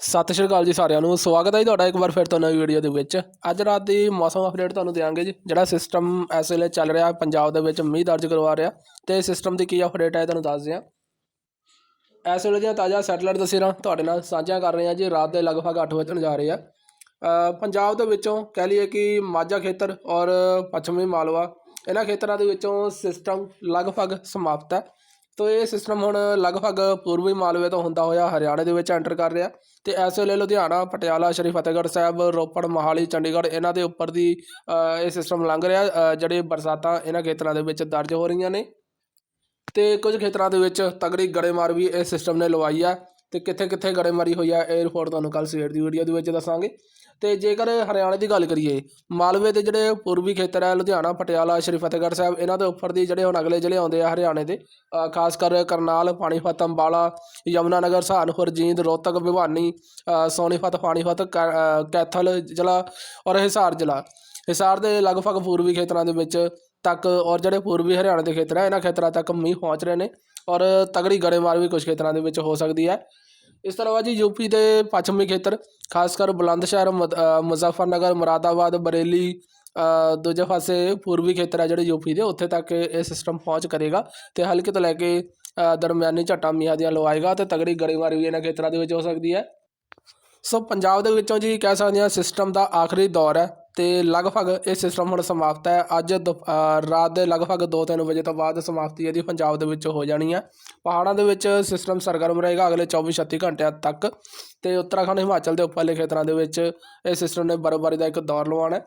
ਸਤਿ ਸ਼੍ਰੀ ਅਕਾਲ ਜੀ ਸਾਰਿਆਂ ਨੂੰ, ਸਵਾਗਤ ਹੈ ਜੀ ਤੁਹਾਡਾ ਇੱਕ ਵਾਰ ਫਿਰ ਤੋਂ ਨਵੀਂ ਵੀਡੀਓ ਦੇ ਵਿੱਚ। ਅੱਜ ਰਾਤ ਦੀ ਮੌਸਮ ਅਪਡੇਟ ਤੁਹਾਨੂੰ ਦੇਵਾਂਗੇ ਜੀ, ਜਿਹੜਾ ਸਿਸਟਮ ਇਸ ਵੇਲੇ ਚੱਲ ਰਿਹਾ ਪੰਜਾਬ ਦੇ ਵਿੱਚ, ਮੀਂਹ ਦਰਜ ਕਰਵਾ ਰਿਹਾ। ਤੇ ਸਿਸਟਮ ਦੀ ਕੀ ਅਪਡੇਟ ਹੈ ਤੁਹਾਨੂੰ ਦੱਸਦੇ ਹਾਂ ਇਸ ਵੇਲੇ ਦੀਆਂ ਤਾਜ਼ਾ ਸੈਟਲਾਈਟ ਤਸਵੀਰਾਂ ਤੁਹਾਡੇ ਨਾਲ ਸਾਂਝੀਆਂ ਕਰ ਰਹੇ ਹਾਂ ਜੀ, ਰਾਤ ਦੇ ਲਗਭਗ 8 ਵਜੇ ਜਾ ਰਹੇ ਆ। ਪੰਜਾਬ ਦੇ ਵਿੱਚੋਂ ਕਹਿ ਲਈਏ ਕਿ ਮਾਝਾ ਖੇਤਰ ਔਰ ਪੱਛਮੀ ਮਾਲਵਾ, ਇਹਨਾਂ ਖੇਤਰਾਂ ਦੇ ਵਿੱਚੋਂ ਸਿਸਟਮ ਲਗਭਗ ਸਮਾਪਤ ਹੈ। ਤੋ ਇਹ ਸਿਸਟਮ ਹੁਣ ਲਗਭਗ ਪੂਰਬੀ ਮਾਲਵੇ ਤੋਂ ਹੁੰਦਾ ਹੋਇਆ ਹਰਿਆਣੇ ਦੇ ਵਿੱਚ ਐਂਟਰ ਕਰ ਰਿਹਾ। ਤੇ ਇਸ ਵੇਲੇ ਲੁਧਿਆਣਾ ਪਟਿਆਲਾ ਸ਼੍ਰੀ ਫਤਿਹਗੜ੍ਹ ਸਾਹਿਬ ਰੋਪੜ ਮੋਹਾਲੀ ਚੰਡੀਗੜ੍ਹ ਇਹਨਾਂ ਦੇ ਉੱਪਰ ਦੀ ਇਹ ਸਿਸਟਮ ਲੰਘ ਰਿਹਾ। ਅ, ਜਿਹੜੇ ਬਰਸਾਤਾਂ ਇਹਨਾਂ ਖੇਤਰਾਂ ਦੇ ਵਿੱਚ ਦਰਜ ਹੋ ਰਹੀਆਂ ਨੇ। ਤੇ ਕੁਝ ਖੇਤਰਾਂ ਦੇ ਵਿੱਚ ਤਗੜੀ ਗੜੇਮਾਰ ਵੀ ਇਸ ਸਿਸਟਮ ਨੇ ਲਵਾਈ ਆ। ਅਤੇ ਕਿੱਥੇ ਕਿੱਥੇ ਗੜੇਮਾਰੀ ਹੋਈ ਆ ਇਹ ਰਿਪੋਰਟ ਤੁਹਾਨੂੰ ਕੱਲ੍ਹ ਸਵੇਰ ਦੀ ਵੀਡੀਓ ਦੇ ਵਿੱਚ ਦੱਸਾਂਗੇ। ਅਤੇ ਜੇਕਰ ਹਰਿਆਣੇ ਦੀ ਗੱਲ ਕਰੀਏ ਮਾਲਵੇ ਦੇ ਜਿਹੜੇ ਪੂਰਬੀ ਖੇਤਰ ਹੈ ਲੁਧਿਆਣਾ ਪਟਿਆਲਾ ਸ਼੍ਰੀ ਫਤਿਹਗੜ੍ਹ ਸਾਹਿਬ ਇਹਨਾਂ ਦੇ ਉੱਪਰ ਦੀ ਜਿਹੜੇ ਹੁਣ ਅਗਲੇ ਜ਼ਿਲ੍ਹੇ ਆਉਂਦੇ ਆ ਹਰਿਆਣੇ ਦੇ ਖਾਸ ਕਰ ਕਰਨਾਲ ਪਾਣੀਪਤ ਅੰਬਾਲਾ ਯਮੁਨਾਨਗਰ ਸਹਾਨਪੁਰ ਜੀਂਦ ਰੋਹਤਕ ਭਿਵਾਨੀ ਅ, ਸੋਨੀਪਤ ਪਾਣੀਪਤ ਕੈ- ਕੈਥਲ ਜ਼ਿਲ੍ਹਾ ਔਰ ਹਿਸਾਰ ਜ਼ਿਲ੍ਹਾ। ਹਿਸਾਰ ਦੇ ਲਗਭਗ ਪੂਰਬੀ ਖੇਤਰਾਂ ਦੇ ਵਿੱਚ ਤੱਕ ਔਰ ਜਿਹੜੇ ਪੂਰਬੀ ਹਰਿਆਣਾ ਦੇ ਖੇਤਰ ਹੈ ਇਹਨਾਂ ਖੇਤਰਾਂ ਤੱਕ ਮੀਂਹ ਪਹੁੰਚ ਰਹੇ ਨੇ ਔਰ ਤਗੜੀ ਗੜੇਮਾਰ ਵੀ ਕੁਝ ਖੇਤਰਾਂ ਦੇ ਵਿੱਚ ਹੋ ਸਕਦੀ ਹੈ। ਇਸ ਤੋਂ ਇਲਾਵਾ ਜੀ ਯੂਪੀ ਦੇ ਪੱਛਮੀ ਖੇਤਰ, ਖਾਸ ਕਰ ਬੁਲੰਦ ਸ਼ਹਿਰ ਮੁਦ- ਮੁਜ਼ੱਫਰਨਗਰ, ਮੁਰਾਦਾਬਾਦ, ਬਰੇਲੀ ਦੂਜੇ ਪਾਸੇ ਪੂਰਬੀ ਖੇਤਰ ਹੈ ਜਿਹੜੇ ਯੂਪੀ ਦੇ, ਉੱਥੇ ਤੱਕ ਇਹ ਸਿਸਟਮ ਪਹੁੰਚ ਕਰੇਗਾ ਤੇ ਹਲਕੇ ਤੋਂ ਲੈ ਕੇ ਦਰਮਿਆਨੀ ਝੱਟਾਂ ਮੀਂਹਾਂ ਦੀਆਂ ਲਵਾਏਗਾ ਤੇ ਤਗੜੀ ਗੜੇਮਾਰੀ ਵੀ ਇਹਨਾਂ ਖੇਤਰਾਂ ਦੇ ਵਿੱਚ ਹੋ ਸਕਦੀ ਹੈ। ਸੋ ਪੰਜਾਬ ਦੇ ਵਿੱਚੋਂ ਜੀ ਕਹਿ ਸਕਦੇ ਹਾਂ ਸਿਸਟਮ ਦਾ ਆਖਰੀ ਦੌਰ ਹੈ। ਤੇ ਲਗਭਗ ਇਹ ਸਿਸਟਮ ਹੁਣ ਸਮਾਪਤ ਹੈ। ਅੱਜ ਦੁਪ- ਅ, ਰਾਤ ਦੇ ਲਗਭਗ 2-3 ਵਜੇ ਤੋਂ ਬਾਅਦ ਸਮਾਪਤੀ ਇਹਦੀ ਪੰਜਾਬ ਦੇ ਵਿੱਚ ਹੋ ਜਾਣੀ ਹੈ। ਪਹਾੜਾਂ ਦੇ ਵਿੱਚ ਸਿਸਟਮ ਸਰਗਰਮ ਰਹੇਗਾ ਅਗਲੇ 24-36 ਘੰਟਿਆਂ ਤੱਕ ਤੇ ਉੱਤਰਾਖੰਡ ਹਿਮਾਚਲ ਦੇ ਉੱਪਰਲੇ ਖੇਤਰਾਂ ਦੇ ਵਿੱਚ ਇਹ ਸਿਸਟਮ ਨੇ ਬਰਫ਼ਬਾਰੀ ਦਾ ਇੱਕ ਦੌਰ ਲਵਾਉਣਾ ਹੈ।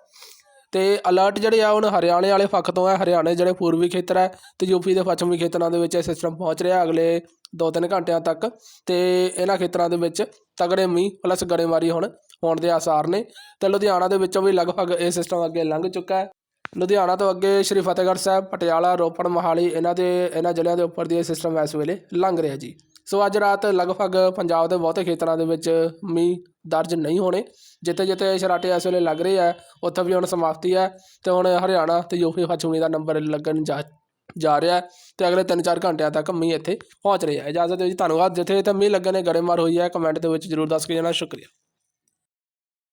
ਤੇ ਅਲਰਟ ਜਿਹੜੇ ਆ ਹੁਣ ਹਰਿਆਣੇ ਵਾਲੇ ਪੱਖ ਤੋਂ ਹੈ, ਹਰਿਆਣੇ ਜਿਹੜੇ ਪੂਰਬੀ ਖੇਤਰ ਹੈ ਤੇ ਯੂਪੀ ਦੇ ਪੱਛਮੀ ਖੇਤਰਾਂ ਦੇ ਵਿੱਚ ਇਹ ਸਿਸਟਮ ਪਹੁੰਚ ਰਿਹਾ ਅਗਲੇ 2-3 ਘੰਟਿਆਂ ਤੱਕ ਤੇ ਇਹਨਾਂ ਖੇਤਰਾਂ ਦੇ ਵਿੱਚ ਤਗੜੇ ਮੀਂਹ ਪਲੱਸ ਗੜੇਮਾਰੀ ਹੁਣ ਹੋਣ ਦੇ ਆਸਾਰ ਨੇ ਤੇ ਲੁਧਿਆਣਾ ਦੇ ਵਿੱਚੋਂ ਵੀ ਲਗਭਗ ਇਹ ਸਿਸਟਮ ਅੱਗੇ ਲੰਘ ਚੁੱਕਾ ਹੈ। ਲੁਧਿਆਣਾ ਤੋਂ ਅੱਗੇ ਸ਼੍ਰੀ ਫਤਿਹਗੜ੍ਹ ਸਾਹਿਬ, ਪਟਿਆਲਾ, ਰੋਪੜ, ਮੋਹਾਲੀ, ਇਹਨਾਂ ਦੇ, ਇਹਨਾਂ ਜ਼ਿਲ੍ਹਿਆਂ ਦੇ ਉੱਪਰ ਦੀ ਇਹ ਸਿਸਟਮ ਇਸ ਵੇਲੇ ਲੰਘ ਰਿਹਾ ਜੀ। ਸੋ ਅੱਜ ਰਾਤ ਲਗਭਗ ਪੰਜਾਬ ਦੇ ਬਹੁਤੇ ਖੇਤਰਾਂ ਦੇ ਵਿੱਚ ਮੀਂਹ ਦਰਜ ਨਹੀਂ ਹੋਣੇ। ਜਿੱਥੇ ਜਿੱਥੇ ਸ਼ਰਾਟੇ ਇਸ ਵੇਲੇ ਲੱਗ ਰਹੇ ਆ, ਉੱਥੇ ਵੀ ਹੁਣ ਸਮਾਪਤੀ ਹੈ ਤੇ ਹੁਣ ਹਰਿਆਣਾ ਤੇ ਯੂਪੀ ਪੱਛਮੀ ਦਾ ਨੰਬਰ ਲੱਗਣ ਜਾ ਜਾ ਰਿਹਾ ਹੈ ਤੇ ਅਗਲੇ 3-4 ਘੰਟਿਆਂ ਤੱਕ ਮੀਂਹ ਇੱਥੇ ਪਹੁੰਚ ਰਿਹਾ। ਹੈ ਇਜਾਜ਼ਤ ਦਿਓ ਜੀ ਧੰਨਵਾਦ। ਜਿੱਥੇ ਜਿੱਥੇ ਮੀਂਹ ਲੱਗਣੇ ਗੜੇਮਾਰ ਹੋਈ ਹੈ ਕਮੈਂਟ ਦੇ ਵਿੱਚ ਜਰੂਰ ਦੱਸ ਕੇ ਜਾਣਾ। ਸ਼ੁਕਰੀਆ।